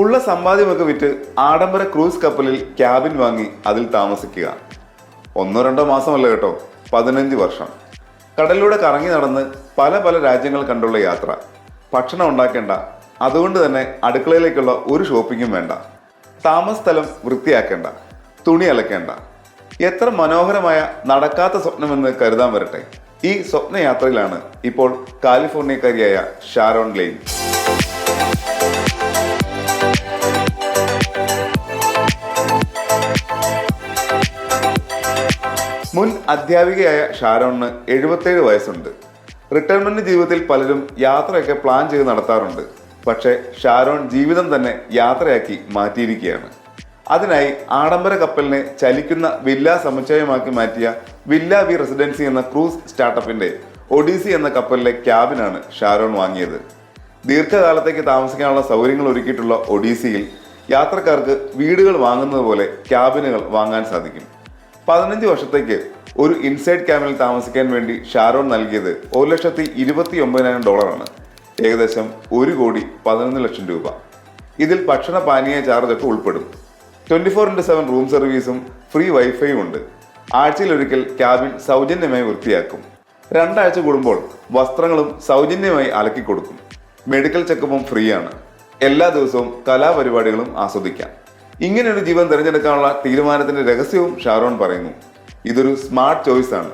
ഉള്ള സമ്പാദ്യമൊക്കെ വിറ്റ് ആഡംബര ക്രൂസ് കപ്പലിൽ ക്യാബിൻ വാങ്ങി അതിൽ താമസിക്കുക. ഒന്നോ രണ്ടോ മാസമല്ല കേട്ടോ പതിനഞ്ച് വർഷം. കടലിലൂടെ കറങ്ങി നടന്ന് പല പല രാജ്യങ്ങൾ കണ്ടുള്ള യാത്ര. ഭക്ഷണം ഉണ്ടാക്കേണ്ട അതുകൊണ്ട് തന്നെ അടുക്കളയിലേക്കുള്ള ഒരു ഷോപ്പിങ്ങും വേണ്ട. താമസ സ്ഥലം വൃത്തിയാക്കേണ്ട തുണി അലക്കേണ്ട. എത്ര മനോഹരമായ നടക്കാത്ത സ്വപ്നമെന്ന് കരുതാൻ വരട്ടെ. ഈ സ്വപ്നയാത്രയിലാണ് ഇപ്പോൾ കാലിഫോർണിയക്കാരിയായ ഷാരോൺ ഗ്ലെയിൻ മുൻ അധ്യാപികയായ ഷാരോണിന് എഴുപത്തേഴ് വയസ്സുണ്ട്. റിട്ടയർമെന്റ് ജീവിതത്തിൽ പലരും യാത്രയൊക്കെ പ്ലാൻ ചെയ്ത് നടത്താറുണ്ട്. പക്ഷേ ഷാരോൺ ജീവിതം തന്നെ യാത്രയാക്കി മാറ്റിയിരിക്കുകയാണ്. അതിനായി ആഡംബര കപ്പലിനെ ചലിക്കുന്ന വില്ല സമുച്ചയമാക്കി മാറ്റിയ വില്ല വി റെസിഡൻസി എന്ന ക്രൂസ് സ്റ്റാർട്ടപ്പിന്റെ ഒഡീസി എന്ന കപ്പലിലെ ക്യാബിനാണ് ഷാരോൺ വാങ്ങിയത്. ദീർഘകാലത്തേക്ക് താമസിക്കാനുള്ള സൗകര്യങ്ങൾ ഒരുക്കിയിട്ടുള്ള ഒഡീസിയിൽ യാത്രക്കാർക്ക് വീടുകൾ വാങ്ങുന്നത് പോലെ ക്യാബിനുകൾ വാങ്ങാൻ സാധിക്കും. പതിനഞ്ച് വർഷത്തേക്ക് ഒരു ഇൻസൈഡ് ക്യാമ്പിൽ താമസിക്കാൻ വേണ്ടി ഷാരോൺ നൽകിയത് ഒരു ലക്ഷത്തി ഇരുപത്തി ഒമ്പതിനായിരം ഡോളറാണ്. ഏകദേശം ഒരു കോടി പതിനൊന്ന് ലക്ഷം രൂപ. ഇതിൽ ഭക്ഷണ പാനീയ ചാർജ് ഒക്കെ ഉൾപ്പെടും. Twenty four into seven room സർവീസും ഫ്രീ വൈഫൈയും ഉണ്ട്. ആഴ്ചയിൽ ഒരിക്കൽ ക്യാബിൻ സൗജന്യമായി വൃത്തിയാക്കും. രണ്ടാഴ്ച കൂടുമ്പോൾ വസ്ത്രങ്ങളും സൗജന്യമായി അലക്കി കൊടുക്കും. മെഡിക്കൽ ചെക്കപ്പും ഫ്രീ ആണ്. എല്ലാ ദിവസവും കലാപരിപാടികളും ആസ്വദിക്കാം. ഇങ്ങനെയൊരു ജീവൻ തിരഞ്ഞെടുക്കാനുള്ള തീരുമാനത്തിന്റെ രഹസ്യവും ഷാരോൺ പറയുന്നു. ഇതൊരു സ്മാർട്ട് ചോയ്സ് ആണ്.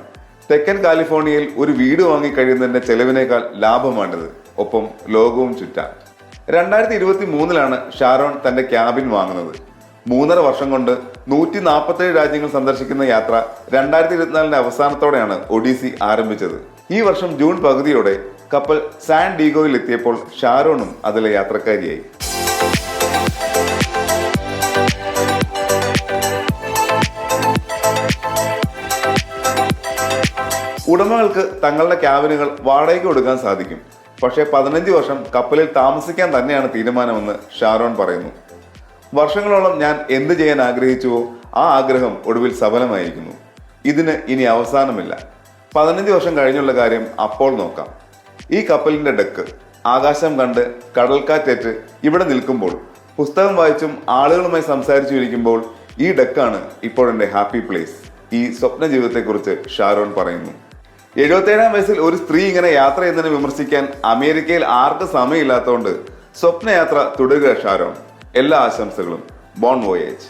തെക്കൻ കാലിഫോർണിയയിൽ ഒരു വീട് വാങ്ങിക്കഴിയുന്നതിന്റെ ചെലവിനേക്കാൾ ലാഭമാണിത്. ഒപ്പം ലോകവും ചുറ്റാം. രണ്ടായിരത്തി ഇരുപത്തി മൂന്നിലാണ് ഷാരോൺ തന്റെ ക്യാബിൻ വാങ്ങുന്നത്. മൂന്നര വർഷം കൊണ്ട് നൂറ്റി നാൽപ്പത്തേഴ് രാജ്യങ്ങൾ സന്ദർശിക്കുന്ന യാത്ര രണ്ടായിരത്തി ഇരുപത്തിനാലിന്റെ അവസാനത്തോടെയാണ് ഒഡീസി ആരംഭിച്ചത്. ഈ വർഷം ജൂൺ പകുതിയോടെ കപ്പൽ സാൻ ഡീഗോയിൽ എത്തിയപ്പോൾ ഷാരോണും അതിലെ യാത്രക്കാരിയായി. ഉടമകൾക്ക് തങ്ങളുടെ ക്യാബിനുകൾ വാടകയ്ക്ക് കൊടുക്കാൻ സാധിക്കും. പക്ഷേ പതിനഞ്ച് വർഷം കപ്പലിൽ താമസിക്കാൻ തന്നെയാണ് തീരുമാനമെന്ന് ഷാരോൺ പറയുന്നു. വർഷങ്ങളോളം ഞാൻ എന്ത് ചെയ്യാൻ ആഗ്രഹിച്ചുവോ ആ ആഗ്രഹം ഒടുവിൽ സഫലമായിരിക്കുന്നു. ഇതിന് ഇനി അവസാനമില്ല. പതിനഞ്ച് വർഷം കഴിഞ്ഞുള്ള കാര്യം അപ്പോൾ നോക്കാം. ഈ കപ്പലിന്റെ ഡെക്ക് ആകാശം കണ്ട് കടൽക്കാറ്റേറ്റ് ഇവിടെ നിൽക്കുമ്പോൾ പുസ്തകം വായിച്ചും ആളുകളുമായി സംസാരിച്ചു ഇരിക്കുമ്പോൾ ഈ ഡെക്കാണ് ഇപ്പോൾ എന്റെ ഹാപ്പി പ്ലേസ് ഈ സ്വപ്ന ജീവിതത്തെക്കുറിച്ച് ഷാരോൺ പറയുന്നു. എഴുപത്തേഴാം വയസ്സിൽ ഒരു സ്ത്രീ ഇങ്ങനെ യാത്ര ചെയ്യുന്നതിനെ വിമർശിക്കാൻ അമേരിക്കയിൽ ആർക്കും സമയമില്ലാത്തതുകൊണ്ട് സ്വപ്നയാത്ര തുടരുക ഷാരോൺ. എല്ലാ ആശംസകളും. Bon voyage.